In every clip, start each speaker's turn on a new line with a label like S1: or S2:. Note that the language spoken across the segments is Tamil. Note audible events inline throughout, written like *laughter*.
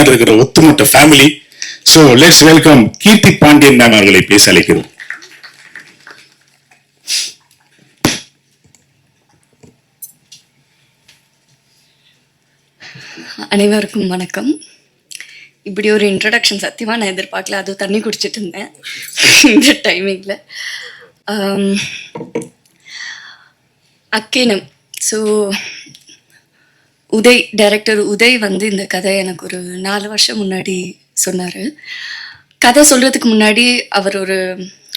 S1: பின்னாடி இருக்கிற ஒத்துமொட்ட family so let's welcome Keerthi Pandian ma'am அவர்களை பேச அழைக்கிறோம்.
S2: அனைவருக்கும் வணக்கம். இப்படி ஒரு இன்ட்ரடக்ஷன் சத்தியமாக நான் எதிர்பார்க்கல. அதுவும் தண்ணி குடிச்சிட்டு இருந்தேன். இந்த டைமிங்கில் அக்கேனம் ஸோ உதய் டைரக்டர் உதய் வந்து இந்த கதை எனக்கு ஒரு நாலு வருஷம் முன்னாடி சொன்னார். கதை சொல்கிறதுக்கு முன்னாடி அவர் ஒரு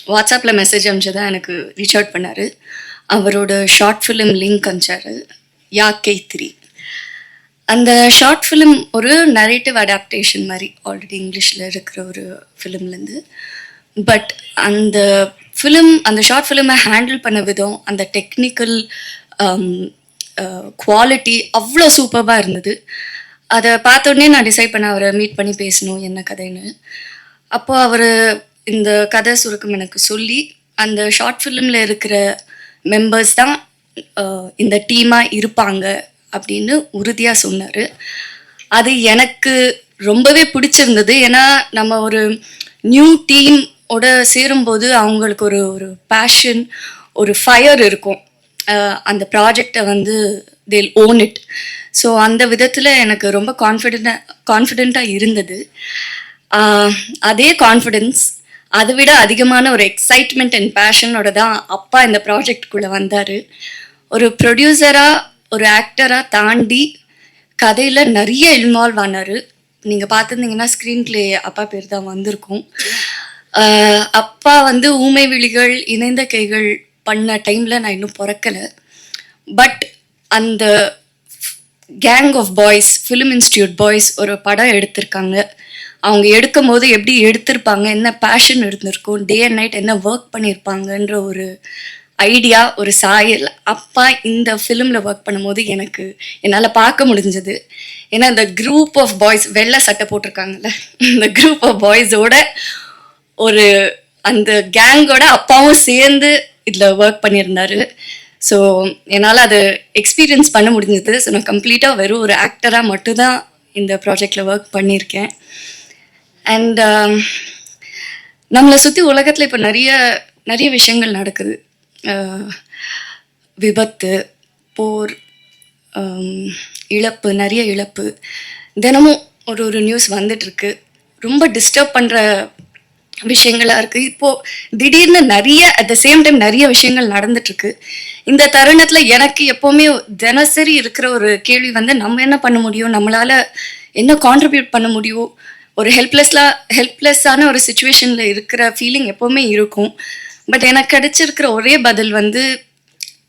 S2: வாட்ஸ்அப்பில் மெசேஜ் அனுப்பிச்சதான் எனக்கு ரீச் அவுட் பண்ணார். அவரோட short film link அனுப்பிச்சாரு. Yeah K three. அந்த ஷார்ட் ஃபிலிம் ஒரு நரேட்டிவ் அடாப்டேஷன் மாதிரி ஆல்ரெடி இங்கிலீஷில் இருக்கிற ஒரு ஃபிலிம்லேருந்து பட் அந்த ஃபிலிம் அந்த ஷார்ட் ஃபிலிமை ஹேண்டில் பண்ண விதம் அந்த டெக்னிக்கல் குவாலிட்டி அவ்வளோ சூப்பராக இருந்தது. அதை பார்த்தோன்னே நான் டிசைட் பண்ண அவரை மீட் பண்ணி பேசணும் என்ன கதைன்னு. அப்போ அவர் இந்த கதை சுருக்கம் எனக்கு சொல்லி அந்த ஷார்ட் ஃபிலிமில் இருக்கிற மெம்பர்ஸ் தான் இந்த டீமாக இருப்பாங்க அப்படின்னு உறுதியாக சொன்னார். அது எனக்கு ரொம்பவே பிடிச்சிருந்தது. ஏன்னா நம்ம ஒரு நியூ டீமோட சேரும்போது அவங்களுக்கு ஒரு ஒரு பேஷன் ஒரு ஃபயர் இருக்கும். அந்த ப்ராஜெக்டை வந்து தேல் ஓன் இட் ஸோ அந்த விதத்தில் எனக்கு ரொம்ப கான்ஃபிடென்டாக கான்ஃபிடென்ட்டாக இருந்தது. அதே கான்ஃபிடென்ஸ் அதை விட அதிகமான ஒரு எக்ஸைட்மெண்ட் அண்ட் பேஷனோட தான் அப்பா இந்த ப்ராஜெக்ட்குள்ளே வந்தார். ஒரு ப்ரொடியூசராக ஒரு ஆக்டராக தாண்டி கதையில் நிறைய இன்வால்வ் ஆனார். நீங்கள் பார்த்துருந்தீங்கன்னா ஸ்க்ரீன் பிளே அப்பா பேர் தான் வந்திருக்கும். அப்பா வந்து ஊமை விழிகள் இணைந்த கைகள் பண்ண டைமில் நான் இன்னும் பிறக்கலை. பட் அந்த gang of boys film institute boys ஒரு படம் எடுத்திருக்காங்க. அவங்க எடுக்கும் போது எப்படி எடுத்திருப்பாங்க என்ன பேஷன் இருந்திருக்கும் டே அண்ட் நைட் என்ன ஒர்க் பண்ணியிருப்பாங்கன்ற ஒரு ஐடியா ஒரு சாயல் அப்பா இந்த ஃபிலிமில் ஒர்க் பண்ணும்போது எனக்கு என்னால் பார்க்க முடிஞ்சது. ஏன்னா இந்த குரூப் ஆஃப் பாய்ஸ் வெள்ளை சட்டை போட்டிருக்காங்கல்ல இந்த குரூப் ஆஃப் பாய்ஸோட ஒரு அந்த கேங்கோட அப்பாவும் சேர்ந்து இதில் ஒர்க் பண்ணியிருந்தாரு. ஸோ என்னால் அது எக்ஸ்பீரியன்ஸ் பண்ண முடிஞ்சது. ஸோ நான் கம்ப்ளீட்டாக வெறும் ஒரு ஆக்டராக மட்டும்தான் இந்த ப்ராஜெக்டில் ஒர்க் பண்ணியிருக்கேன். அண்ட் um, நம்மளை சுற்றி உலகத்தில் இப்போ நிறைய நிறைய விஷயங்கள் நடக்குது. Uh, விபத்து போர் um, இழப்பு நிறைய இழப்பு. தினமும் ஒரு ஒரு நியூஸ் வந்துட்டுருக்கு ரொம்ப டிஸ்டர்ப் பண்ணுற விஷயங்களா இருக்குது இப்போது திடீர்னு நிறைய அட் த சேம் டைம் நிறைய விஷயங்கள் நடந்துட்டுருக்கு. இந்த தருணத்தில் எனக்கு எப்போவுமே தினசரி இருக்கிற ஒரு கேள்வி வந்து நம்ம என்ன பண்ண முடியும்? நம்மளால் என்ன கான்ட்ரிபியூட் பண்ண முடியும்? ஒரு ஹெல்ப்லெஸ்லாம் ஹெல்ப்லெஸ்ஸான ஒரு சுச்சுவேஷனில் இருக்கிற ஃபீலிங் எப்போவுமே இருக்கும். பட் எனக்கு கிடைச்சிருக்கிற ஒரே பதில் வந்து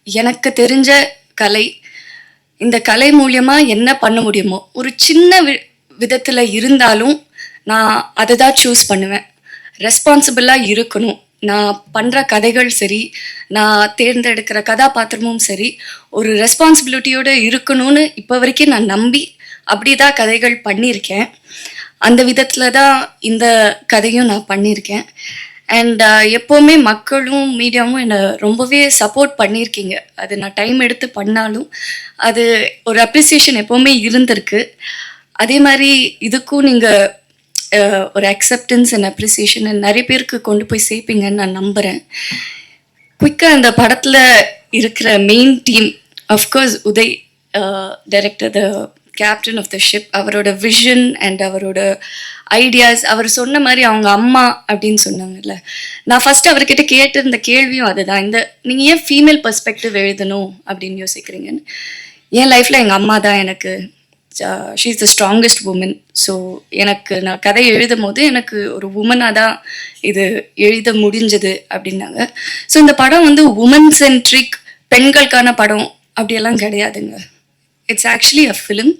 S2: எனக்கு தெரிஞ்ச கலை. இந்த கலை மூலியமா என்ன பண்ண முடியுமோ? ஒரு சின்ன வி விதத்தில் இருந்தாலும் நான் அதை தான் சூஸ் பண்ணுவேன். ரெஸ்பான்சிபிளாக இருக்கணும். நான் பண்ணுற கதைகள் சரி நான் தேர்ந்தெடுக்கிற கதாபாத்திரமும் சரி ஒரு ரெஸ்பான்சிபிலிட்டியோடு இருக்கணும்னு இப்போ வரைக்கும் நான் நம்பி அப்படி தான் கதைகள் பண்ணியிருக்கேன். அந்த விதத்தில் தான் இந்த கதையும் நான் பண்ணியிருக்கேன். அண்ட் எப்போவுமே மக்களும் மீடியாவும் என்னை ரொம்பவே சப்போர்ட் பண்ணியிருக்கீங்க. அது நான் டைம் எடுத்து பண்ணாலும் அது ஒரு அப்ரிசியேஷன் எப்போவுமே இருந்திருக்கு. அதே மாதிரி இதுக்கும் நீங்கள் ஒரு அக்செப்டன்ஸ் அண்ட் அப்ரிசியேஷன் நிறைய பேருக்கு கொண்டு போய் சேர்ப்பீங்கன்னு நான் நம்புகிறேன் குயிக்காக அந்த படத்தில் இருக்கிற main team of course Uday director the captain of the ship அவரோட விஷன் அண்ட் அவரோட ஐடியாஸ் அவர் சொன்ன மாதிரி அவங்க அம்மா அப்படின்னு சொன்னாங்கல்ல. நான் ஃபர்ஸ்ட் அவர்கிட்ட கேட்டிருந்த கேள்வியும் அதுதான். இந்த நீங்கள் ஏன் ஃபீமேல் பர்ஸ்பெக்டிவ் எழுதணும் அப்படின்னு யோசிக்கிறீங்கன்னு? என் லைஃப்பில் எங்கள் அம்மா தான் எனக்கு she is the strongest woman so எனக்கு நான் கதை எழுதும் போது எனக்கு ஒரு உமனாக தான் இது எழுத முடிஞ்சது அப்படின்னாங்க. ஸோ இந்த படம் வந்து உமன் சென்ட்ரிக் பெண்களுக்கான படம் அப்படியெல்லாம் கிடையாதுங்க. இட்ஸ் ஆக்சுவலி அ ஃபிலிம்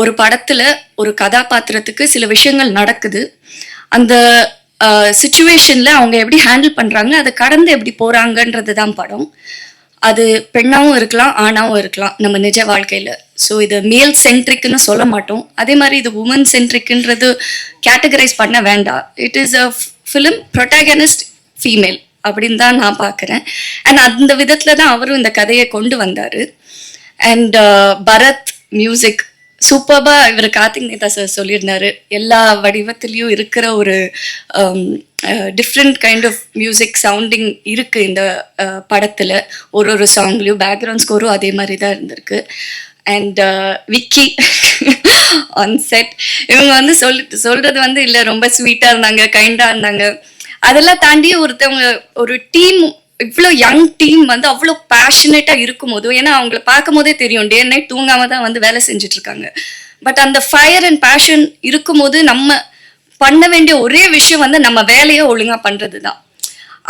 S2: ஒரு படத்தில் ஒரு கதாபாத்திரத்துக்கு சில விஷயங்கள் நடக்குது. அந்த uh, சுச்சுவேஷனில் அவங்க எப்படி ஹேண்டில் பண்ணுறாங்க அதை கடந்து எப்படி போகிறாங்கன்றது தான் படம். அது பெண்ணாகவும் இருக்கலாம் ஆணாவும் இருக்கலாம் நம்ம நிஜ வாழ்க்கையில். ஸோ இது மேல் சென்ட்ரிக்னு சொல்ல மாட்டோம். அதே மாதிரி இது உமன் சென்ட்ரிக்ன்றது கேட்டகரைஸ் பண்ண வேண்டாம். It is a film protagonist female அப்படின்னு தான் நான் பார்க்குறேன். அண்ட் அந்த விதத்தில் தான் அவரும் இந்த கதையை கொண்டு வந்தார். அண்ட் uh, பரத் மியூசிக் சூப்பர்பா இவர் கார்த்திக் நேதா சார் சொல்லியிருந்தாரு. எல்லா வடிவத்திலையும் இருக்கிற ஒரு different kind of music sounding இருக்கு இந்த uh, படத்துல. ஒரு ஒரு சாங்லயும் பேக்ரவுண்ட் ஸ்கோரும் அதே மாதிரி தான் இருந்திருக்கு அண்ட் விக்கி ஆன் செட் இவங்க வந்து சொல் சொல்றது வந்து இல்லை ரொம்ப ஸ்வீட்டா இருந்தாங்க கைண்டா இருந்தாங்க. அதெல்லாம் தாண்டி ஒருத்தவங்க ஒரு டீம் இவ்வளோ யங் டீம் வந்து அவ்வளோ பேஷனேட்டாக இருக்கும் போது ஏன்னா அவங்கள பார்க்கும் போதே தெரியும் டே நைட் தூங்காம தான் வந்து வேலை செஞ்சுட்டு இருக்காங்க பட் அந்த ஃபயர் அண்ட் பேஷன் இருக்கும்போது நம்ம பண்ண வேண்டிய ஒரே விஷயம் வந்து நம்ம வேலையை ஒழுங்காக பண்ணுறது தான்.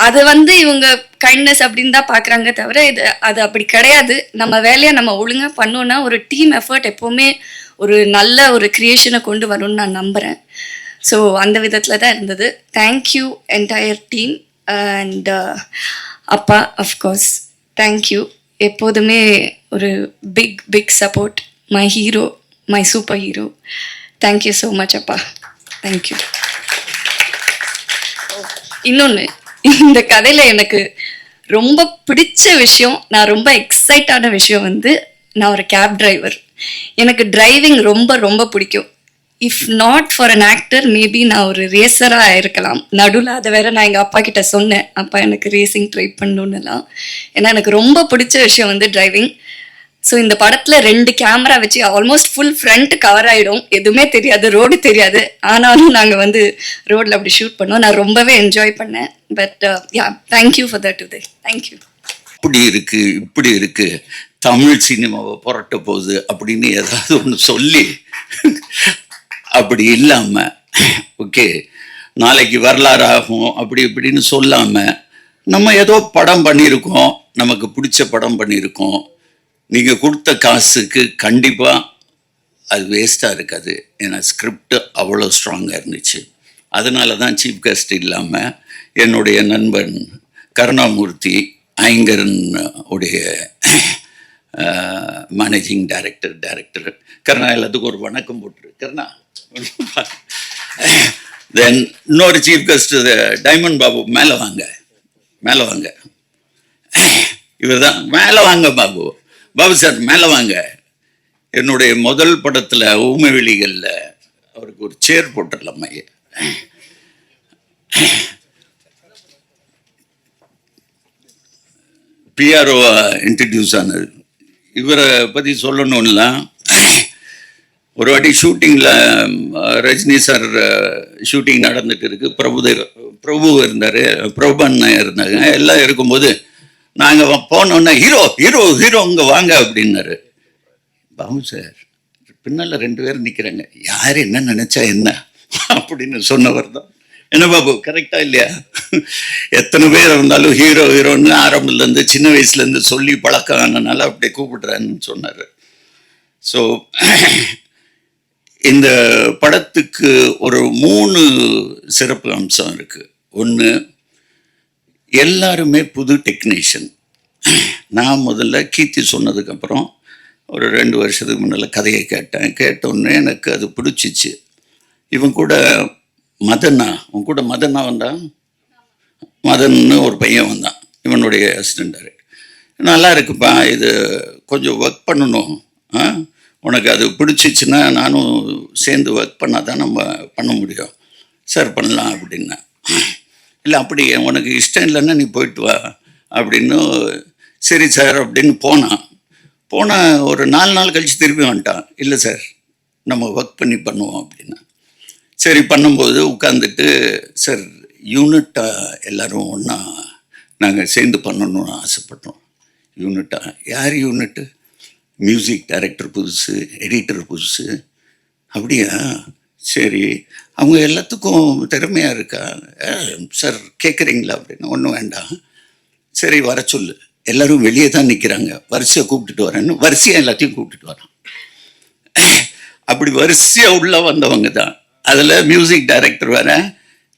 S2: அது வந்து இவங்க கைண்ட்னஸ் அப்படின்னு தான் பார்க்குறாங்க தவிர இது அது அப்படி கிடையாது. நம்ம வேலையை நம்ம ஒழுங்காக பண்ணோன்னா ஒரு டீம் எஃபர்ட் எப்போவுமே ஒரு நல்ல ஒரு கிரியேஷனை கொண்டு வரும்னு நான் நம்புகிறேன் ஸோ அந்த விதத்தில் தான் இருந்தது. Thank you entire team and அப்பா அஃப்கோர்ஸ் தேங்க்யூ எப்போதுமே ஒரு big big support my hero my super hero thank you so much அப்பா. தேங்க்யூ இன்னொன்று இந்த கதையில் எனக்கு ரொம்ப பிடிச்ச விஷயம் நான் ரொம்ப எக்ஸைட்டான விஷயம் வந்து நான் ஒரு கேப் டிரைவர் எனக்கு டிரைவிங் ரொம்ப ரொம்ப பிடிக்கும். If not for an actor maybe நான் ஒரு ரேசராக இருக்கலாம். நடுவில் அதை வேற நான் எங்கள் அப்பா கிட்ட சொன்னேன். அப்பா எனக்கு ரேசிங் ட்ரை பண்ணணுன்னுலாம் ஏன்னா எனக்கு ரொம்ப பிடிச்ச விஷயம் வந்து டிரைவிங் ஸோ இந்த படத்தில் ரெண்டு கேமரா வச்சு ஆல்மோஸ்ட் ஃபுல் ஃப்ரண்ட் கவர் ஆகிடும் எதுவுமே தெரியாது ரோடு தெரியாது. ஆனாலும் நாங்கள் வந்து ரோடில் அப்படி ஷூட் பண்ணோம். நான் ரொம்பவே என்ஜாய் பண்ணேன். But yeah thank you for that today thank you
S3: இப்படி இருக்கு இப்படி இருக்கு. தமிழ் சினிமாவை புரட்ட போகுது அப்படின்னு ஏதாவது ஒன்று சொல்லி அப்படி இல்லாம ஓகே நாளைக்கு வரலாறு ஆகும் அப்படி இப்படின்னு சொல்லாம நம்ம ஏதோ படம் பண்ணியிருக்கோம் நமக்கு பிடிச்ச படம் பண்ணியிருக்கோம். நீங்க கொடுத்த காசுக்கு கண்டிப்பா அது வேஸ்ட்டாக இருக்காது. ஏன்னா ஸ்கிரிப்ட் அவ்வளோ ஸ்ட்ராங்காக இருந்துச்சு. அதனால தான் சீஃப் கெஸ்ட் இல்லாமல் என்னுடைய நண்பன் கருணாமூர்த்தி ஐங்கரன் உடைய மேனேஜிங் டைரக்டர் டைரக்டர் கருணா எல்லாத்துக்கும் ஒரு வணக்கம் போட்டுரு. கருணா. *laughs* தென் இன்னொரு சீஃப் கெஸ்ட் டைமண்ட் பாபு மேலே வாங்க. மேலே வாங்க. இவர் தான் மேலே வாங்க பாபு. பாபு சார் மேலே வாங்க. என்னுடைய முதல் படத்தில் ஊமை வெளிகளில் அவருக்கு ஒரு சேர் போட்டுடலாம் ஐயா பிஆர்ஓ இன்ட்ரடியூஸ் ஆனது. இவரை பற்றி சொல்லணும்லாம் ஒரு வாட்டி ஷூட்டிங்கில் ரஜினி சார் ஷூட்டிங் நடந்துட்டு இருக்கு. பிரபுதேவ் பிரபு இருந்தார் பிரபன் இருந்தாங்க. எல்லாம் இருக்கும்போது நாங்கள் போனோன்னே ஹீரோ ஹீரோ ஹீரோ இங்கே வாங்க அப்படின்னாரு. பாபு சார் பின்னால் ரெண்டு பேரும் நிற்கிறாங்க யார் என்ன நினச்சா என்ன? அப்படின்னு சொன்னவர் தான். என்ன பாபு கரெக்டா இல்லையா? எத்தனை பேர் இருந்தாலும் ஹீரோ ஹீரோன்னு ஆரம்பத்துலேருந்து சின்ன வயசுலேருந்து சொல்லி பழக்கம் ஆனனால அப்படியே கூப்பிடுறேன்னு சொன்னார். ஸோ இந்த படத்துக்கு ஒரு மூணு சிறப்பு அம்சம் இருக்குது ஒன்று எல்லாருமே புது டெக்னீஷியன் நான் முதல்ல கீர்த்தி சொன்னதுக்கப்புறம் ஒரு ரெண்டு வருஷத்துக்கு முன்னால் கதையை கேட்டேன். கேட்டோன்னே எனக்கு அது பிடிச்சிச்சு. இவன் கூட மதனா உன் கூட மதனா வந்தான் மதன்னு ஒரு பையன் வந்தான் இவனுடைய அசிஸ்டண்ட் நல்லா இருக்குப்பா இது கொஞ்சம் ஒர்க் பண்ணணும். ஆ? உனக்கு அது பிடிச்சிச்சுன்னா நானும் சேர்ந்து ஒர்க் பண்ணால் தான் நம்ம பண்ண முடியும். சார் பண்ணலாம் அப்படின்னா. இல்லை அப்படி உனக்கு இஷ்டம் இல்லைன்னா நீ போயிட்டு வா அப்படின்னு சரி சார் அப்படின்னு போனான் போனால் ஒரு நாலு நாள் கழித்து திரும்பி வந்துட்டான். இல்லை சார் நம்ம ஒர்க் பண்ணி பண்ணுவோம் அப்படின்னா. சரி பண்ணும்போது உட்காந்துட்டு சார் யூனிட்டாக எல்லோரும் ஒன்றா நாங்கள் சேர்ந்து பண்ணணும்னு ஆசைப்பட்டோம். யூனிட்டாக யார் யூனிட்டு மியூசிக் டைரக்டர் புதுசு எடிட்டர் புதுசு. அப்படியா? சரி. அவங்க எல்லாத்துக்கும் திறமையாக இருக்கா? சார் கேட்குறீங்களா அப்படின்னு? ஒன்றும் வேண்டாம். சரி வர சொல்லு. எல்லாரும் வெளியே தான் நிற்கிறாங்க வரிசையை கூப்பிட்டுட்டு வரேன்னு வரிசையாக எல்லாத்தையும் கூப்பிட்டுட்டு வரான். அப்படி வரிசையாக உள்ளே வந்தவங்க தான். அதில் மியூசிக் டைரக்டர் வேற.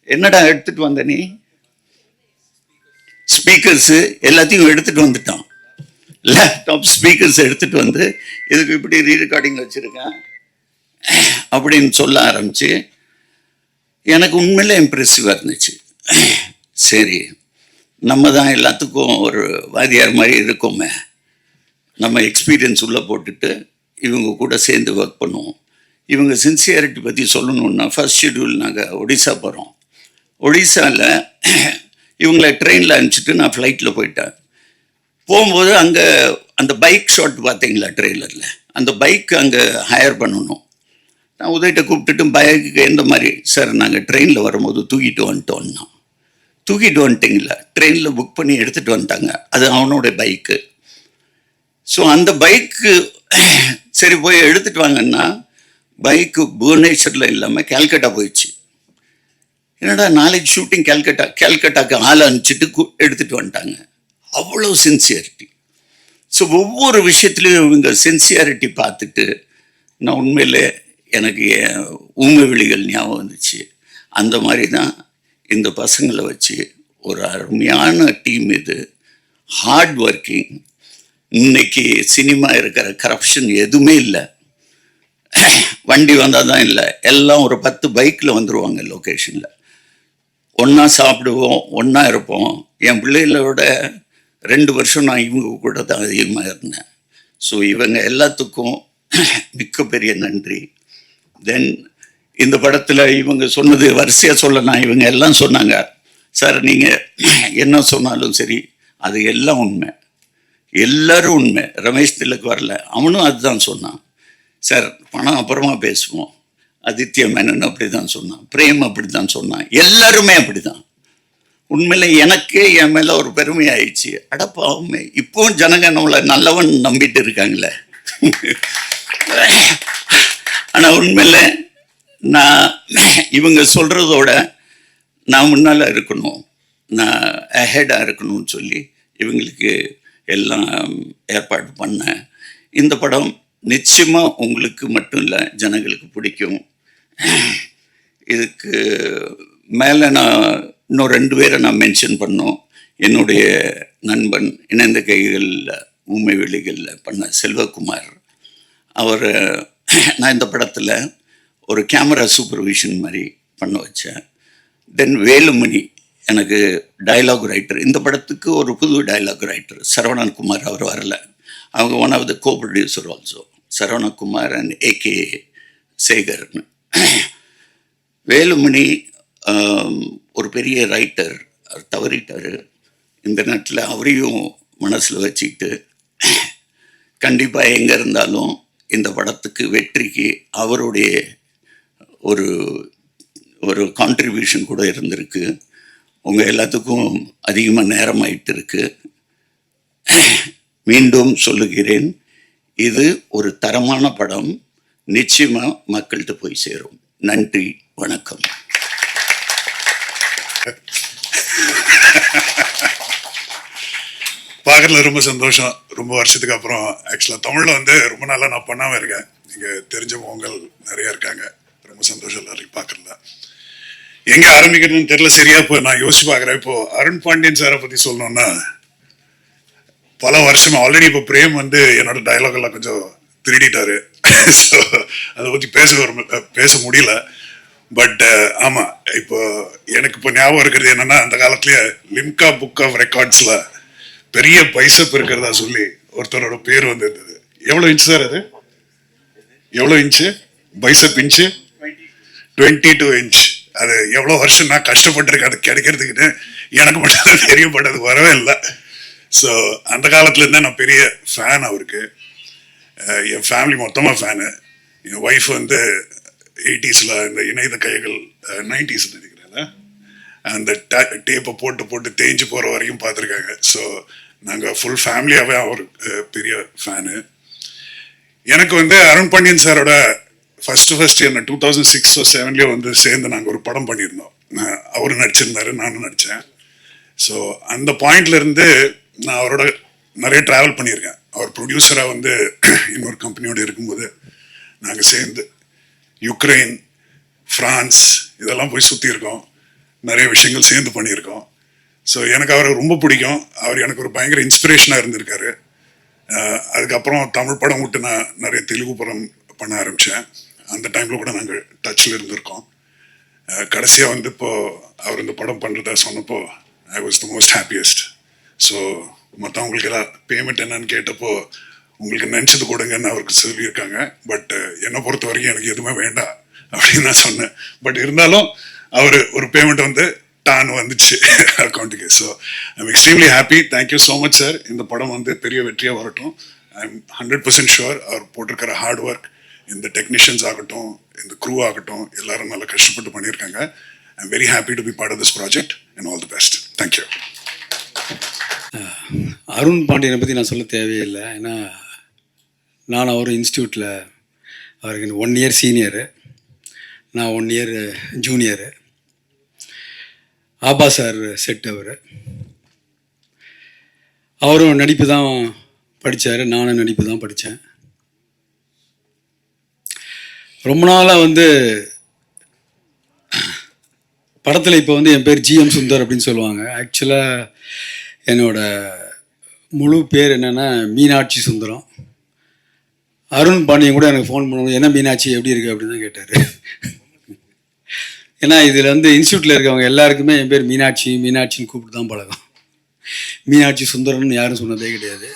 S3: என்னடா எடுத்துகிட்டு வந்த நீ? ஸ்பீக்கர்ஸு எல்லாத்தையும் எடுத்துகிட்டு வந்துட்டான். லேப்டாப் ஸ்பீக்கர்ஸ் எடுத்துகிட்டு வந்து இதுக்கு இப்படி ரீ ரெக்கார்டிங் வச்சுருக்கேன் அப்படின்னு சொல்ல ஆரம்பிச்சு எனக்கு உண்மையில இம்ப்ரெசிவாக இருந்துச்சு. சரி நம்ம தான் எல்லாத்துக்கும் ஒரு வாதியார் மாதிரி இருக்கோமே. நம்ம எக்ஸ்பீரியன்ஸ் உள்ளே போட்டுட்டு இவங்க கூட சேர்ந்து ஒர்க் பண்ணுவோம். இவங்க சின்சியாரிட்டி பற்றி சொல்லணுன்னா ஃபர்ஸ்ட் ஷெடியூல் நாங்கள் ஒடிசா போகிறோம் ஒடிசாவில் இவங்களை ட்ரெயினில் அனுப்பிச்சிட்டு நான் ஃப்ளைட்டில் போயிட்டேன். போகும்போது அங்கே அந்த பைக் ஷாட் பார்த்தீங்களா ட்ரெய்லரில் அந்த பைக் அங்கே ஹையர் பண்ணணும். நான் உதயிட்ட கூப்பிட்டுட்டு பைக்கு எந்த மாதிரி சார் நாங்கள் ட்ரெயினில் வரும்போது தூக்கிட்டு வந்துட்டோம்னா. தூக்கிட்டு வந்துட்டிங்களா? ட்ரெயினில் புக் பண்ணி எடுத்துகிட்டு வந்துட்டாங்க. அது அவனோட பைக்கு ஸோ அந்த பைக்கு சரி போய் எடுத்துகிட்டு வாங்கன்னா பைக்கு புவனேஸ்வரில் இல்லாமல் கேல்கட்டா போயிடுச்சு. என்னடா நாளைக்கு ஷூட்டிங் கேல்கட்டா கேல்கட்டாக்கு ஆள் அனுப்பிச்சிட்டு எடுத்துகிட்டு வந்துட்டாங்க. அவ்வளோ சின்சியாரிட்டி ஸோ ஒவ்வொரு விஷயத்துலையும் இவங்க சின்சியாரிட்டி பார்த்துட்டு நான் உண்மையில் எனக்கு என் ஊமை விழிகள் ஞாபகம் வந்துச்சு. அந்த மாதிரி தான் இந்த பசங்களை வச்சு ஒரு அருமையான டீம் இது. ஹார்ட் ஒர்க்கிங் இன்னைக்கு சினிமா இருக்கிற கரப்ஷன் எதுவுமே இல்லை. வண்டி வந்தால் தான் இல்லை. எல்லாம் ஒரு பத்து பைக்கில் வந்துடுவாங்க லொக்கேஷனில் ஒன்றா சாப்பிடுவோம் ஒன்றா இருப்போம். என் பிள்ளைகளோட ரெண்டு வருஷம் நான் இவங்க கூட தான் அதிகமாக இருந்தேன். ஸோ இவங்க எல்லாத்துக்கும் மிகப்பெரிய நன்றி. தென் இந்த படத்தில் இவங்க சொன்னது வரிசையாக சொல்லலாம் இவங்க எல்லாம் சொன்னாங்க. சார் நீங்கள் என்ன சொன்னாலும் சரி அது எல்லாம் உண்மை. எல்லாரும் உண்மை. ரமேஷ் திலக் வரல. அவனும் அதுதான் சொன்னான். சார் பணம் அப்புறமா பேசுவோம். ஆதித்ய மேனன் அப்படி தான் சொன்னான். பிரேம் அப்படி தான் சொன்னான். எல்லாருமே அப்படி தான் உண்மையில எனக்கே என் மேல ஒரு பெருமை ஆயிடுச்சு. அடப்பாவுமே இப்போவும் ஜனங்க நம்மளை நல்லவன் நம்பிட்டு இருக்காங்களே. ஆனா உண்மையில நான் இவங்க சொல்றதோட நான் முன்னால் இருக்கணும். நான் அஹெடாக இருக்கணும்னு சொல்லி இவங்களுக்கு எல்லாம் ஏற்பாடு பண்ணேன். இந்த படம் நிச்சயமாக உங்களுக்கு மட்டும் இல்லை ஜனங்களுக்கு பிடிக்கும். இதுக்கு மேலே நான் இன்னும் ரெண்டு பேரை நான் மென்ஷன் பண்ணோம். என்னுடைய நண்பன் இணைந்த கைகளில் ஊமை வெளிகளில் பண்ண செல்வகுமார். அவர் நான் இந்த படத்தில் ஒரு கேமரா சூப்பர்விஷன் மாதிரி பண்ண வச்சேன். தென் வேலுமணி எனக்கு டயலாக் ரைட்டர் இந்த படத்துக்கு ஒரு புது டயலாக் ரைட்டர் சரவணன் குமார் அவர் வரல. அவங்க one of the co producer also Saravanakumar and AK சேகர்னு Velumani ஒரு பெரிய ரைட்டர் தவறிட்டார். இந்த நாட்டில் அவரையும் மனசில் வச்சுக்கிட்டு கண்டிப்பாக எங்கே இருந்தாலும் இந்த படத்துக்கு வெற்றிக்கு அவருடைய ஒரு ஒரு கான்ட்ரிபியூஷன் கூட இருந்திருக்கு. உங்கள் எல்லாத்துக்கும் அதிகமாக நேரம் ஆயிட்டு இருக்கு மீண்டும் சொல்லுகிறேன் இது ஒரு தரமான படம். நிச்சயமாக மக்கள்கிட்ட போய் சேரும். நன்றி வணக்கம்.
S4: பார்க்குறதுல ரொம்ப சந்தோஷம். ரொம்ப வருஷத்துக்கு அப்புறம் ஆக்சுவலாக தமிழில் வந்து ரொம்ப நாளாக நான் பண்ணாமல் இருக்கேன். இங்கே தெரிஞ்ச முகங்கள் நிறைய இருக்காங்க. ரொம்ப சந்தோஷம் எல்லாரையும் பார்க்குறதுல எங்கே ஆரம்பிக்கிறதுன்னு தெரியல. சரியா இப்போ நான் யோசிச்சு பார்க்குறேன் இப்போ அருண் பாண்டியன் சாரை பற்றி சொல்லணும்னா பல வருஷமா ஆல்ரெடி இப்போ பிரேம் வந்து என்னோட டைலாக் எல்லாம் கொஞ்சம் திருடிட்டாரு. *laughs* ஸோ அதை பற்றி பேச பேச முடியல. பட் uh, ஆமாம் இப்போ எனக்கு இப்போ ஞாபகம் இருக்கிறது என்னன்னா அந்த காலத்துலயே லிம்கா புக் ஆஃப் ரெக்கார்ட்ஸில் பெரிய பைசப் இருக்கிறதா சொல்லி ஒருத்தரோட பேர் வந்து இருந்தது எவ்வளோ இன்ச் சார் அது? எவ்வளோ inch bicep inch twenty two inch அது எவ்வளோ வருஷம் நான் கஷ்டப்பட்டிருக்கேன் அது கிடைக்கிறதுக்குன்னு எனக்கு மட்டும் தான் தெரியும் அது வரவே இல்லை. ஸோ அந்த காலத்துலேருந்தே நான் பெரிய ஃபேன் அவருக்கு. என் ஃபேமிலி மொத்தமாக ஃபேனு என் ஒய்ஃப் வந்து எயிட்டிஸில் இந்த இணையத கைகள் நைன்டிஸ் நினைக்கிறேன் அந்த டேப்பை போட்டு போட்டு தேஞ்சு போகிற வரைக்கும் பார்த்துருக்காங்க. ஸோ நாங்கள் ஃபுல் ஃபேமிலியாகவே அவர் பெரிய ஃபேனு எனக்கு வந்து அருண் பாண்டியன் சாரோட ஃபஸ்ட்டு ஃபர்ஸ்ட் என்ன டூ தௌசண்ட் சிக்ஸ் செவன்லேயே வந்து சேர்ந்து நாங்கள் ஒரு படம் பண்ணியிருந்தோம். அவரும் நடிச்சிருந்தாரு நானும் நடித்தேன் ஸோ அந்த பாயிண்ட்லேருந்து நான் அவரோட நிறைய ட்ராவல் பண்ணியிருக்கேன். அவர் ப்ரொடியூசராக வந்து இன்னொரு கம்பெனியோட இருக்கும்போது நாங்கள் சேர்ந்து யுக்ரைன் ஃப்ரான்ஸ் இதெல்லாம் போய் சுற்றியிருக்கோம் நிறைய விஷயங்கள் சேர்ந்து பண்ணியிருக்கோம். ஸோ எனக்கு அவரை ரொம்ப பிடிக்கும். அவர் எனக்கு ஒரு பயங்கர இன்ஸ்பிரேஷனாக இருந்திருக்காரு. அதுக்கப்புறம் தமிழ் படம் விட்டு நான் நிறைய தெலுங்கு படம் பண்ண ஆரம்பித்தேன் அந்த டைமில் கூட நாங்கள் டச்சில் இருந்திருக்கோம். கடைசியாக வந்து இப்போது அவர் இந்த படம் பண்ணுறதா சொன்னப்போ I was the most happiest so மற்றவங்களுக்கு எல்லாம் பேமெண்ட் என்னன்னு கேட்டப்போ உங்களுக்கு நினச்சது கொடுங்கன்னு அவருக்கு சொல்லியிருக்காங்க. பட் என்னை பொறுத்த வரைக்கும் எனக்கு எதுவுமே வேண்டாம் அப்படின்னு நான் சொன்னேன். பட் இருந்தாலும் அவர் ஒரு பேமெண்ட் வந்து டான் வந்துச்சு அக்கௌண்ட்டுக்கு so I'm extremely happy thank you so much sir இந்த படம் வந்து பெரிய வெற்றியாக வரட்டும். ஐம் ஹண்ட்ரட் பர்சன்ட் ஷுவர் அவர் போட்டிருக்கிற ஹார்ட் ஒர்க் இந்த டெக்னீஷியன்ஸ் ஆகட்டும் இந்த க்ரூ ஆகட்டும் எல்லாரும் நல்லா கஷ்டப்பட்டு பண்ணியிருக்காங்க. I'm very happy to be part of this project and all the best thank you
S5: Arun பாண்டியனை பற்றி நான் சொல்ல தேவையில்லை. ஏன்னா நான் அவர் இன்ஸ்டியூட்டில் அவருக்கு ஒன் இயர் சீனியரு நான் ஒன் இயர் ஜூனியரு. ஆபா சார் செட் அவர். அவரும் நடிப்பு தான் படித்தார் நானும் நடிப்பு தான் படித்தேன் ரொம்ப நாளாக வந்து படத்தில் இப்போ வந்து என் பேர் ஜிஎம் சுந்தர் அப்படின்னு சொல்லுவாங்க. ஆக்சுவலாக என்னோட முழு பேர் என்னென்னா மீனாட்சி சுந்தரம். அருண் பாண்டியன் கூட எனக்கு ஃபோன் பண்ணுவோம் என்ன மீனாட்சி எப்படி இருக்கு? அப்படின்னு தான் கேட்டார். ஏன்னா இதில் வந்து இன்ஸ்டியூட்டில் இருக்கவங்க எல்லாருக்குமே என் பேர் மீனாட்சி மீனாட்சின்னு கூப்பிட்டு தான் பழகம். மீனாட்சி சுந்தரன்னு யாரும் சொன்னதே கிடையாது.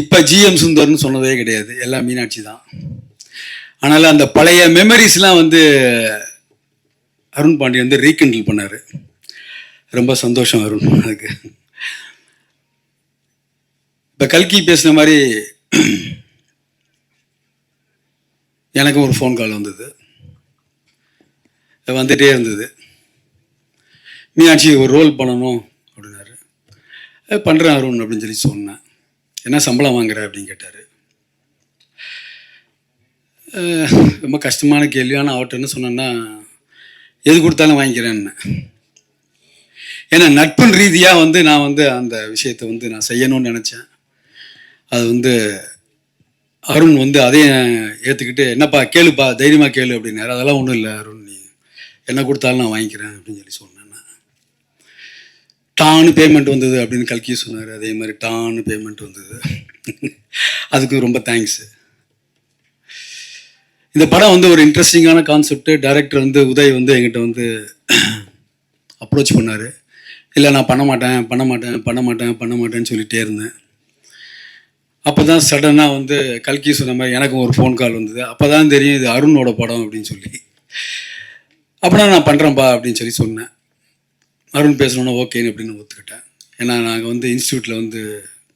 S5: இப்போ ஜிஎம் சுந்தர்னு சொன்னதே கிடையாது. எல்லாம் மீனாட்சி தான். அதனால் அந்த பழைய மெமரிஸ்லாம் வந்து அருண் பாண்டியன் வந்து ரீகண்டில் பண்ணார். ரொம்ப சந்தோஷம் அருண் அதுக்கு. இப்போ கல்கி பேசின மாதிரி எனக்கு ஒரு ஃபோன் கால் வந்தது. வந்துகிட்டே இருந்தது. மீனாட்சி ஒரு ரோல் பண்ணணும் அப்படின்னாரு. பண்ணுறேன் அருண் அப்படின்னு சொல்லி சொன்னேன். என்ன சம்பளம் வாங்குற? அப்படின்னு கேட்டார். ரொம்ப கஷ்டமான கேள்வியான ஆனால் என்ன சொன்னேன்னா எது கொடுத்தாலும் வாங்கிக்கிறேன்னு. ஏன்னா நட்பின் ரீதியாக வந்து நான் வந்து அந்த விஷயத்தை வந்து நான் செய்யணும்னு நினச்சேன். அது வந்து அருண் வந்து அதையும் ஏற்றுக்கிட்டு என்னப்பா கேளுப்பா தைரியமாக கேளு அப்படின்னாரு. அதெல்லாம் ஒன்றும் இல்லை அருண் நீ என்ன கொடுத்தாலும் நான் வாங்கிக்கிறேன் அப்படின்னு சொல்லி சொன்னேன் டானு பேமெண்ட் வந்தது அப்படின்னு கல்கி சொன்னார். அதே மாதிரி டான்னு பேமெண்ட் வந்தது. அதுக்கு ரொம்ப தேங்க்ஸு இந்த படம் வந்து ஒரு இன்ட்ரெஸ்டிங்கான கான்செப்ட் டைரக்டர் வந்து உதய் வந்து என்கிட்ட வந்து அப்ரோச் பண்ணார். இல்லை நான் பண்ண மாட்டேன் பண்ண மாட்டேன் பண்ண மாட்டேன் பண்ண மாட்டேன்னு சொல்லிகிட்டே இருந்தேன். அப்போ தான் சடனாக வந்து கல்கி சொன்ன மாதிரி எனக்கும் ஒரு ஃபோன் கால் வந்தது. அப்போ தான் தெரியும் இது அருணோட படம் அப்படின்னு சொல்லி. அப்படின்னா நான் பண்ணுறேன்ப்பா அப்படின்னு சொல்லி சொன்னேன். அருண் பேசணுன்னா ஓகேன்னு அப்படின்னு ஒத்துக்கிட்டேன். ஏன்னா நாங்கள் வந்து இன்ஸ்டியூட்டில் வந்து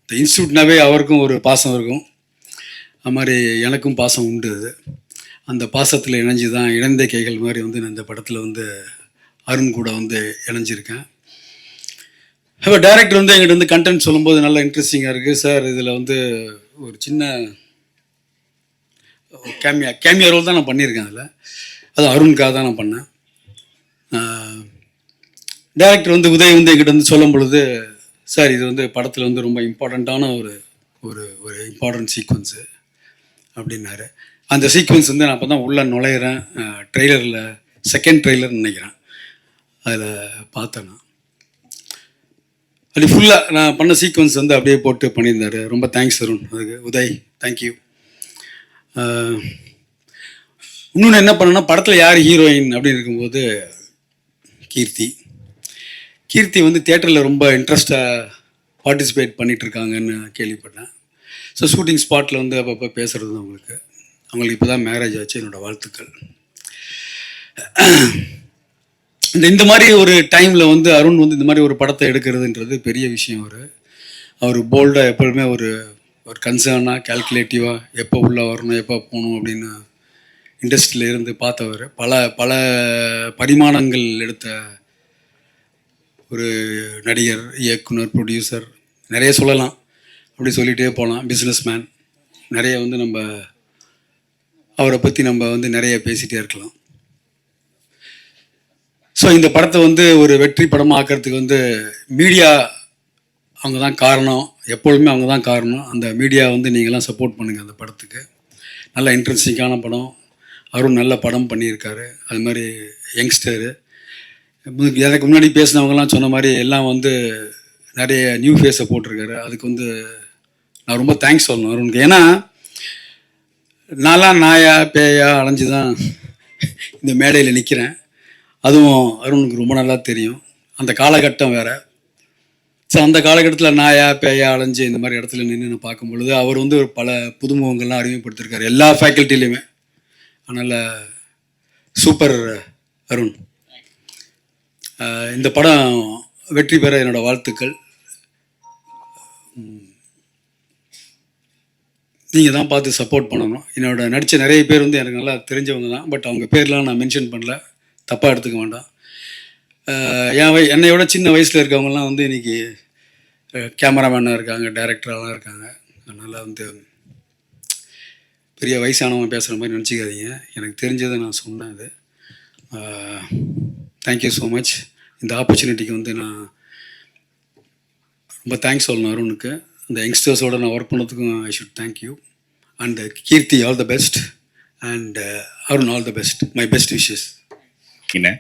S5: இந்த இன்ஸ்டியூட்னாவே அவருக்கும் ஒரு பாசம் இருக்கும். அது மாதிரி எனக்கும் பாசம் உண்டு அது. அந்த பாசத்தில் இணைஞ்சு தான் இணைந்த கைகள் மாதிரி வந்து நான் இந்த படத்தில் வந்து அருண் கூட வந்து இணைஞ்சிருக்கேன். இப்போ டேரக்டர் வந்து எங்கிட்ட வந்து கண்டென்ட் சொல்லும்போது நல்லா இன்ட்ரெஸ்டிங்காக இருக்குது சார் இதில் வந்து ஒரு சின்ன கேமியா கேமியா ரோல் தான் நான் பண்ணியிருக்கேன் அதில். அது அருண்காக தான் நான் பண்ணேன். டேரக்டர் வந்து உதய் வந்து எங்கிட்ட வந்து சொல்லும் பொழுது சார் இது வந்து படத்தில் வந்து ரொம்ப இம்பார்ட்டண்ட்டான ஒரு ஒரு ஒரு இம்பார்ட்டன்ட் சீக்வன்ஸு அப்படின்னாரு. அந்த சீக்வன்ஸ் வந்து நான் அப்போ தான் உள்ளே நுழையிறேன். ட்ரெய்லரில் செகண்ட் ட்ரெய்லர்னு நினைக்கிறேன். அதில் பார்த்தேன் நான். அப்படி ஃபுல்லாக நான் பண்ண சீக்வன்ஸ் வந்து அப்படியே போட்டு பண்ணியிருந்தாரு. ரொம்ப தேங்க்ஸ் அருண். அதுக்கு உதய் தேங்க்யூ இன்னொன்று என்ன பண்ணேன்னா படத்தில் யார் ஹீரோயின் அப்படின்னு இருக்கும்போது கீர்த்தி. கீர்த்தி வந்து தேட்டரில் ரொம்ப இன்ட்ரெஸ்டாக பார்ட்டிசிபேட் பண்ணிகிட்ருக்காங்கன்னு கேள்விப்பட்டேன். ஸோ ஷூட்டிங் ஸ்பாட்டில் வந்து அப்பப்போ பேசுகிறது அவங்களுக்கு அவங்களுக்கு இப்போ தான் மேரேஜ் ஆச்சு என்னோடய வாழ்த்துக்கள். இந்த இந்த மாதிரி ஒரு டைமில் வந்து அருண் வந்து இந்த மாதிரி ஒரு படத்தை எடுக்கிறதுன்றது பெரிய விஷயம் அவர். அவர் போல்டாக எப்பொழுதுமே ஒரு ஒரு கன்சர்னாக கேல்குலேட்டிவாக எப்போ உள்ளே வரணும் எப்போ போகணும் அப்படின்னு இண்டஸ்ட்ரியில் இருந்து பார்த்தவர். பல பல பரிமாணங்கள் எடுத்த ஒரு நடிகர் இயக்குனர் ப்ரொடியூசர் நிறைய சொல்லலாம். அப்படி சொல்லிகிட்டே போகலாம். பிஸ்னஸ் மேன் நிறைய வந்து நம்ம அவரை பற்றி நம்ம வந்து நிறைய பேசிகிட்டே இருக்கலாம். ஸோ இந்த படத்தை வந்து ஒரு வெற்றி படமாக ஆக்கிறதுக்கு வந்து மீடியா அவங்க தான் காரணம். எப்பொழுதுமே அவங்க தான் காரணம். அந்த மீடியா வந்து நீங்களாம் சப்போர்ட் பண்ணுங்கள் அந்த படத்துக்கு. நல்ல இன்ட்ரெஸ்டிங்கான படம். அருண் நல்ல படம் பண்ணியிருக்காரு. அது மாதிரி யங்ஸ்டரு எனக்கு முன்னாடி பேசினவங்கலாம் சொன்ன மாதிரி எல்லாம் வந்து நிறைய நியூ ஃபேஸை போட்டிருக்காரு. அதுக்கு வந்து நான் ரொம்ப தேங்க்ஸ் சொல்லணும் அருணுக்கு. ஏன்னா நான்லாம் நாயா பேயா அலைஞ்சு தான் இந்த மேடையில் நிற்கிறேன் அதுவும் அருணுக்கு ரொம்ப நல்லா தெரியும். அந்த காலகட்டம் வேறு. ஸோ அந்த காலகட்டத்தில் நாயா பேயா அலைஞ்சு இந்த மாதிரி இடத்துல நின்று பார்க்கும் பொழுது அவர் வந்து பல புதுமுகங்கள்லாம் அறிமுகப்படுத்திருக்காரு. எல்லா ஃபேக்கல்ட்டிலையுமே அதனால் சூப்பர் அருண். இந்த படம் வெற்றி பெற என்னோடய வாழ்த்துக்கள். நீங்கள் தான் பார்த்து சப்போர்ட் பண்ணணும். என்னோட நடித்த நிறைய பேர் வந்து எனக்கு நல்லா தெரிஞ்சவங்க தான். பட் அவங்க பேர்லாம் நான் மென்ஷன் பண்ணல. தப்பாக எடுத்துக்க வேண்டாம். என் வய என்னை விட சின்ன வயசில் இருக்கவங்கலாம் வந்து இன்னைக்கு கேமராமேனாக இருக்காங்க டேரக்டராகலாம் இருக்காங்க. அதனால் வந்து பெரிய வயசானவங்க பேசுகிற மாதிரி நினச்சிக்காதீங்க. எனக்கு தெரிஞ்சதை நான் சொன்னேன் அது தேங்க்யூ ஸோ மச் இந்த ஆப்பர்ச்சுனிட்டிக்கு வந்து நான் ரொம்ப தேங்க்ஸ் சொல்லணும் அருணுக்கு. இந்த யங்ஸ்டர்ஸோட நான் work பண்ணதுக்கும் I should thank you and Keerthi all the best and Arun all the best my best wishes
S1: என்ன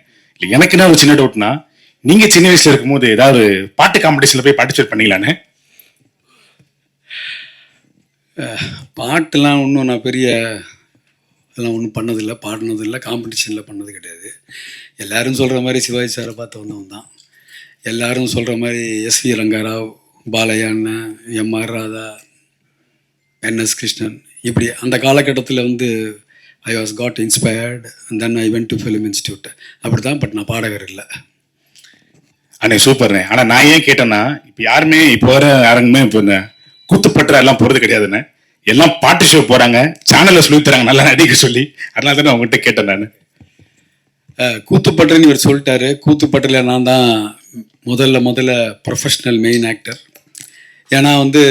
S1: இல்லை எனக்கு என்ன ஒரு சின்ன டவுட்னா நீங்க சின்ன வயசுல இருக்கும்போது ஏதாவது பாட்டு காம்படிஷன்ல போய் பார்ட்டிசிபேட் பண்ணீங்களானே
S5: பாட்டுலாம் ஒன்றும் நான் பெரிய அதெல்லாம் ஒன்றும் பண்ணதில்லை பாடினதில்லை காம்படிஷனில் பண்ணது கிடையாது. எல்லாரும் சொல்கிற மாதிரி சிவாஜி சாரை பார்த்து வந்தவன் தான். எல்லாரும் சொல்கிற மாதிரி எஸ்வி ரங்காராவ் பாலையா அண்ணன் M R Radha NS Krishnan இப்படி அந்த காலகட்டத்தில் வந்து I was got inspired and then I went to film institute அப்படி தான் பட் நான் பாடகர் இல்லை.
S1: அண்ணே சூப்பர்ண்ணே. ஆனா நான் ஏன் கேட்டேன்னா இப்ப யாருமே இப்போ வர யாருமே இப்போ இந்த கூத்துப்பற்ற எல்லாம் போறது கிடையாதுண்ணே. எல்லாம் பாட்டு ஷோ போறாங்க. சேனல்ல சொல்லி தராங்க நல்லா நடிக்க சொல்லி. அதனால தான் உங்ககிட்ட கேட்டேன் நான்.
S5: கூத்துப்பட்டுன்னு இவர் சொல்லிட்டாரு. கூத்துப்பட்டில் நான் தான் முதல்ல முதல்ல ப்ரொஃபஷ்னல் மெயின் ஆக்டர் ஏன்னா வந்து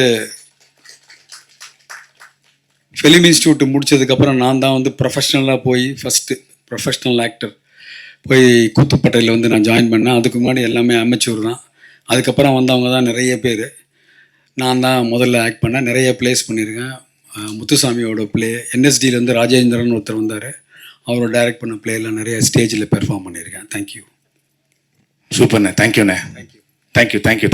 S5: ஃபிலிம் இன்ஸ்டியூட் முடிச்சதுக்கப்புறம் நான் தான் வந்து ப்ரொஃபஷ்னலாக போய் ஃபஸ்ட்டு ப்ரொஃபஷ்னல் ஆக்டர் போய் கூத்துப்பட்டையில் வந்து நான் ஜாயின் பண்ணேன். அதுக்கு முன்னாடி எல்லாமே அமைச்சூர் தான். அதுக்கப்புறம் வந்தவங்க தான் நிறைய பேர். நான் தான் முதல்ல ஆக்ட் பண்ணேன். நிறைய ப்ளேஸ் பண்ணியிருக்கேன். முத்துசாமியோட ப்ளே என்எஸ்டியிலேருந்து ராஜேந்திரன் ஒருத்தர் வந்தார். அவரோட டைரக்ட் பண்ண ப்ளேயில் நிறைய ஸ்டேஜில் பெர்ஃபார்ம் பண்ணியிருக்கேன். தேங்க்யூ
S1: சூப்பர்ண்ணே தேங்க்யூண்ணே தேங்க்யூ தேங்க்யூ தேங்க்யூ